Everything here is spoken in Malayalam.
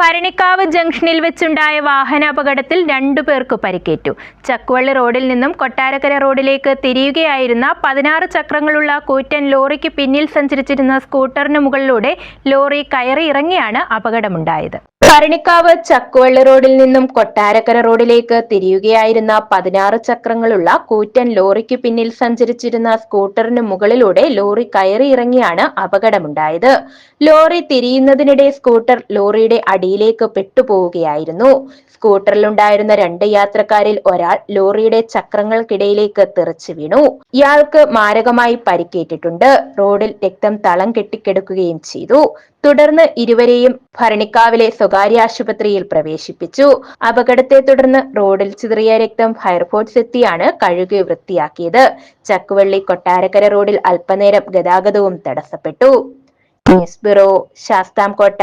ഭരണിക്കാവ് ജംഗ്ഷനിൽ വെച്ചുണ്ടായ വാഹനാപകടത്തിൽ രണ്ടു പേർക്ക് പരിക്കേറ്റു. ചക്കുവള്ളി റോഡിൽ നിന്നും കൊട്ടാരക്കര റോഡിലേക്ക് തിരിയുകയായിരുന്ന പതിനാറ് ചക്രങ്ങളുള്ള കൂറ്റൻ ലോറിക്ക് പിന്നിൽ സഞ്ചരിച്ചിരുന്ന സ്കൂട്ടറിന് മുകളിലൂടെ ലോറി കയറി ഇറങ്ങിയാണ് അപകടമുണ്ടായത്. ഭരണിക്കാവ് ചക്കുവള്ളി റോഡിൽ നിന്നും കൊട്ടാരക്കര റോഡിലേക്ക് തിരിയുകയായിരുന്ന പതിനാറ് ചക്രങ്ങളുള്ള കൂറ്റൻ ലോറിക്ക് പിന്നിൽ സഞ്ചരിച്ചിരുന്ന സ്കൂട്ടറിന് മുകളിലൂടെ ലോറി കയറി ഇറങ്ങിയാണ് അപകടമുണ്ടായത്. ലോറി തിരിയുന്നതിനിടെ സ്കൂട്ടർ ലോറിയുടെ അടിയിലേക്ക് പെട്ടുപോവുകയായിരുന്നു. സ്കൂട്ടറിലുണ്ടായിരുന്ന രണ്ട് യാത്രക്കാരിൽ ഒരാൾ ലോറിയുടെ ചക്രങ്ങൾക്കിടയിലേക്ക് തെറിച്ചു വീണു. ഇയാൾക്ക് മാരകമായി പരിക്കേറ്റിട്ടുണ്ട്. റോഡിൽ രക്തം തളം കെട്ടിക്കിടക്കുകയും ചെയ്തു. തുടർന്ന് ഇരുവരെയും ഭരണിക്കാവിലെ സ്വകാര്യ ആശുപത്രിയിൽ പ്രവേശിപ്പിച്ചു. അപകടത്തെ തുടർന്ന് റോഡിൽ ചിതറിയ രക്തം ഫയർഫോഴ്സ് എത്തിയാണ് കഴുകി വൃത്തിയാക്കിയത്. ചക്കുവള്ളി കൊട്ടാരക്കര റോഡിൽ അല്പനേരം ഗതാഗതവും തടസ്സപ്പെട്ടു. News bureau Sasthamcotta.